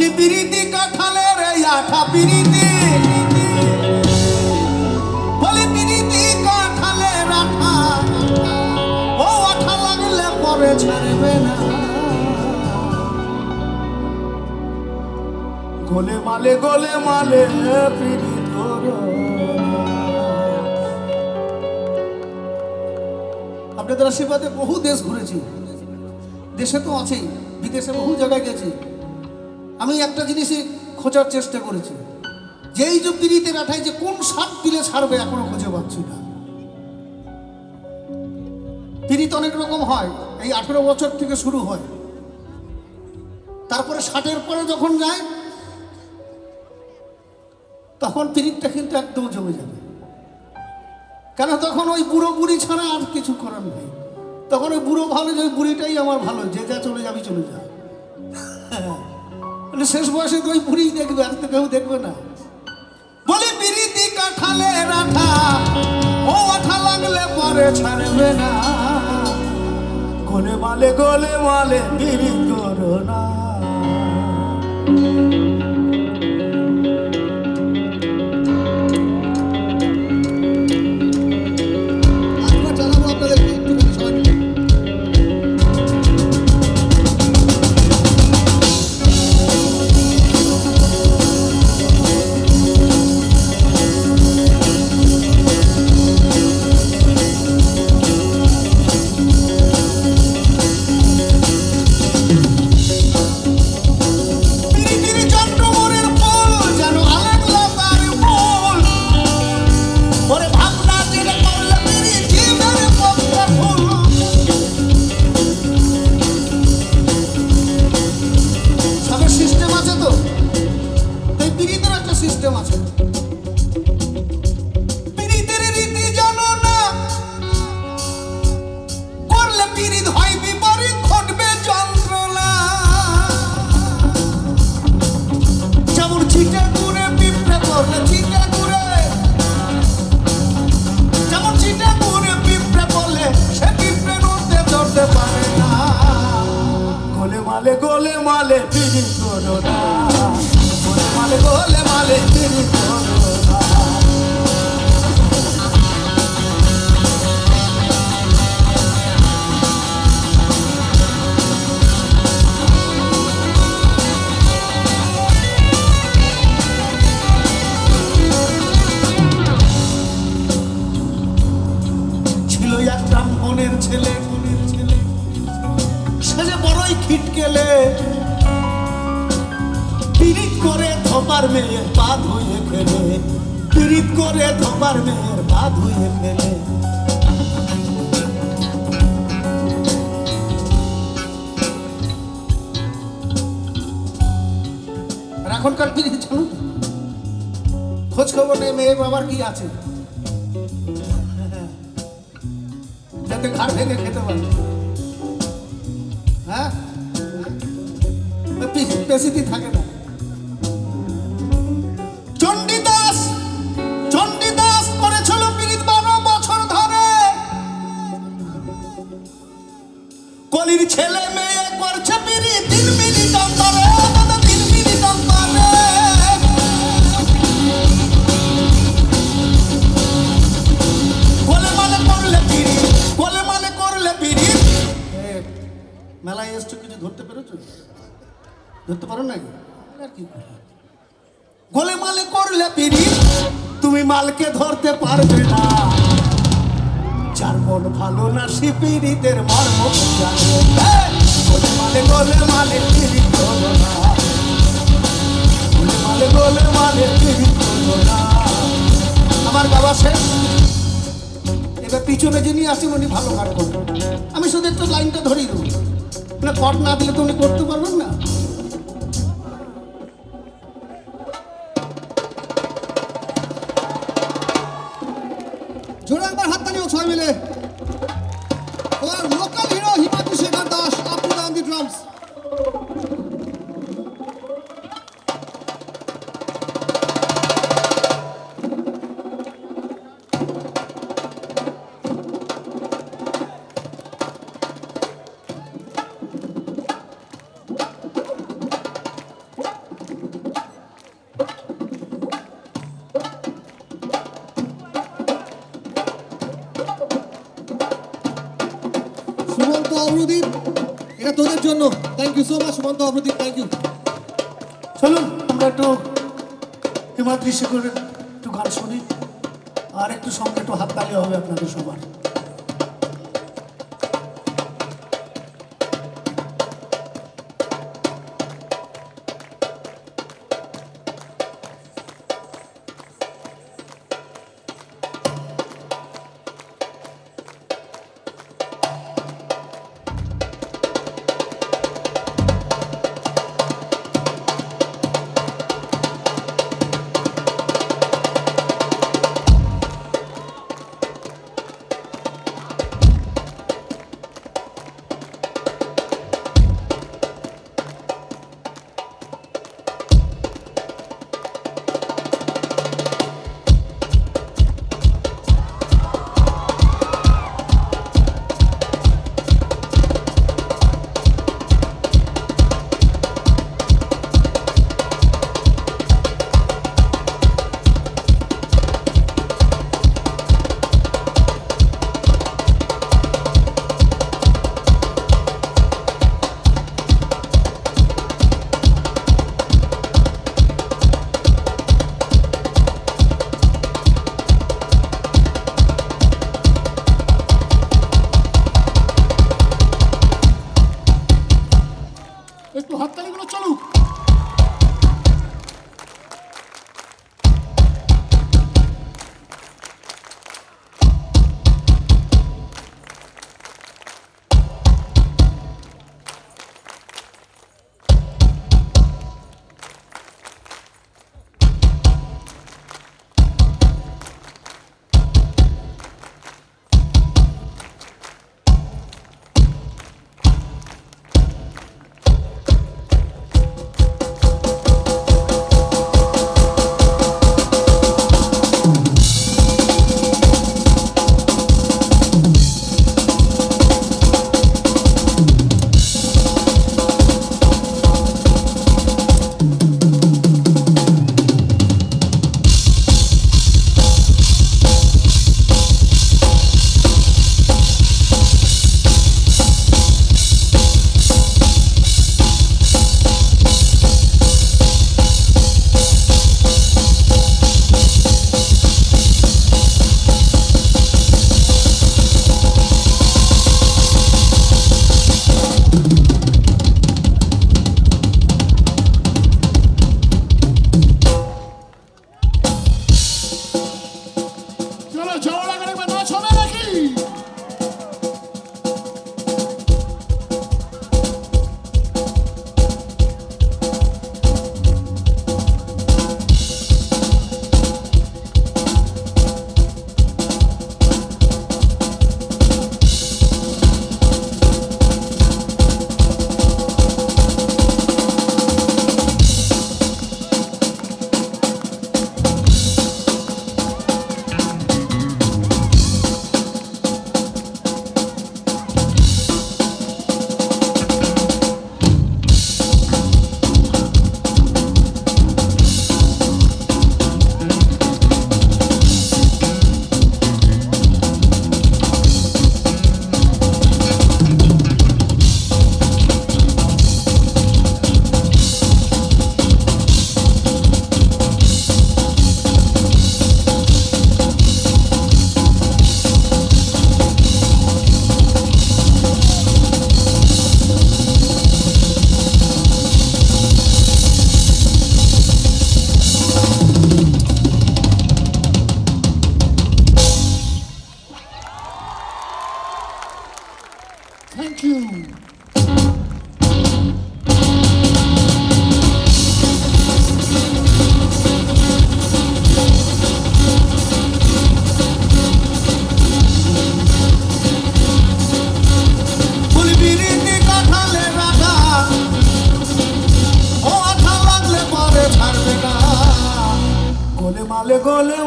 বলি পিরিতি কাঠালের এই আঠা পিরিতি। বলি পিরিতি কাঠালের আঠা। ও আঠা লাগলে পরে ছাড়বে না। গোলে মালে গোলে মালে পিরি তোর। আপনাদের আশীর্বাদে বহু দেশ ঘুরেছি। দেশে তো আছেই, বিদেশে বহু জায়গায় গেছি। আমি একটা জিনিসই খোঁজার চেষ্টা করেছি। যেই যে পিড়িতে রাঠায় যে কোন সাপ দিলে ছাড়বে এখনও খুঁজে পাচ্ছি না। পিড়িত অনেক রকম হয়, এই আঠেরো বছর থেকে শুরু হয়। তারপরে ষাটের পরে যখন যায়, তখন পিরিতটা কিন্তু একদম জমে যাবে। কেন তখন ওই বুড়ো বুড়ি ছাড়া আর কিছু করার নেই। তখন ওই বুড়ো ভালো যে বুড়িটাই আমার ভালো, যে যা চলে যাবি চলে যা। মানে শেষ বয়সে কই বুড়ি দেখবে আর তো কেউ দেখবে না। বলে বিরিতি কাঠালে রাঠা ও আঠা লাগলে পরে ছাড়বে না। গোলে মালে গোলে মালে বিরি করো না। ধোপার মেয়ের পা ধুয়ে ফেলে। পিরিত করে ধোপার মেয়ের পা ধুয়ে ফেলে। এখনকার জানো তো? খোঁজ খবর নেই, মেয়ে বাবার কি আছে? যাতে ঘাড় ভেঙে খেতে পারে। হ্যাঁ? পেশিতি থাকে না। কলির ছেলে মেয়ে করছে পিড়ি, তিন মিনিট অন্তরে তিন মিনিট অন্তরে। কোলে মানে করলে পিড়ি, কোলে মানে করলে পিড়ি। মেলায় এসছো কিছু ধরতে পেরেছ? ধরতে পারো নাই? আর কি গোলে মালে করলে পিড়ি, তুমি মালকে ধরতে পারবে না। যার মন ভালো না সে পিড়িতের মর্ম জানে গোলে মালে গোলে মালে পিড়ি করো না। গোলে মালে গোলে মালে পিড়ি করো না। আমার বাবা শেষ এবার পিছনে যিনি আছেন, উনি ভালো গান করবেন। আমি শুধু একটু লাইনটা ধরিয়ে দেবো। না কট না দিলে তো উনি করতে পারবেন না। অপ্রদীপ, এটা তোদের জন্য। Thank you so much Sumanta Apradip thank you চলুন, আমরা একটু হিমাদ্রি শেখরের একটু গান শুনি, আর একটু সঙ্গে একটু হাত হাততালি হবে আপনাদের সবার।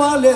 গোলে